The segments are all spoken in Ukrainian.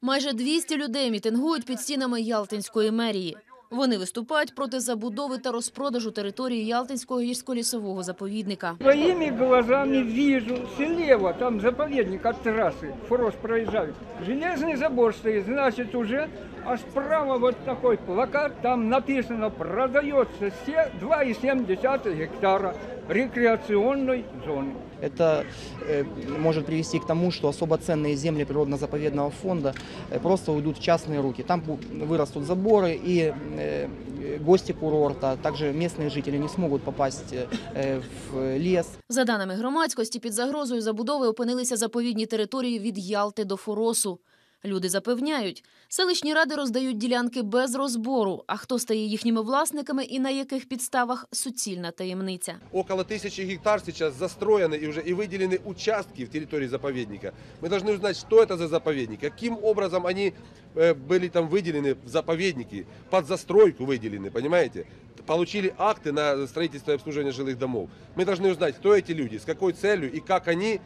Майже 200 людей мітингують під стінами Ялтинської мерії. Вони виступають проти забудови та розпродажу території Ялтинського гірсько-лісового заповідника. Своими глазами вижу, слева, там заповедник от трассы, форос проезжает. Железный забор стоит, значит уже, а справа вот такой плакат, там написано, продается все 2,7 гектара рекреационной зоны. Это э, может привести к тому, что особо ценные земли природно-заповедного фонда э, просто уйдут в частные руки. Там бу- вырастут заборы, и э, гости курорта, также местные жители не смогут попасть э, в лес. За даними громадськості, під загрозою забудови опинилися заповідні території від Ялти до Форосу. Люди запевняють, селищні ради роздають ділянки без розбору. А хто стає їхніми власниками і на яких підставах суцільна таємниця. Около тысячи гектар сейчас застроены и уже и выделены участки в территории заповедника. Мы должны узнать, что это за заповедник, каким образом они э, были там выделены в заповедники, под застройку выделены, понимаете? Получили акты на строительство и обслуживание жилых домов. Мы должны узнать, кто эти люди, с какой целью и как они,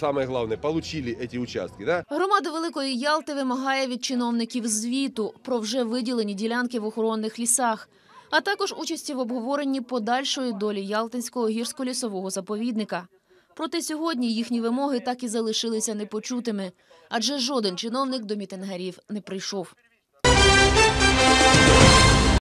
самое главное, получили эти участки. Да? Громада Великої Ялти вимагає від чиновників звіту про вже виділені ділянки в охоронних лісах, а також участі в обговоренні подальшої долі Ялтинського гірсько-лісового заповідника. Проте сьогодні їхні вимоги так і залишилися непочутими, адже жоден чиновник до мітингарів не прийшов.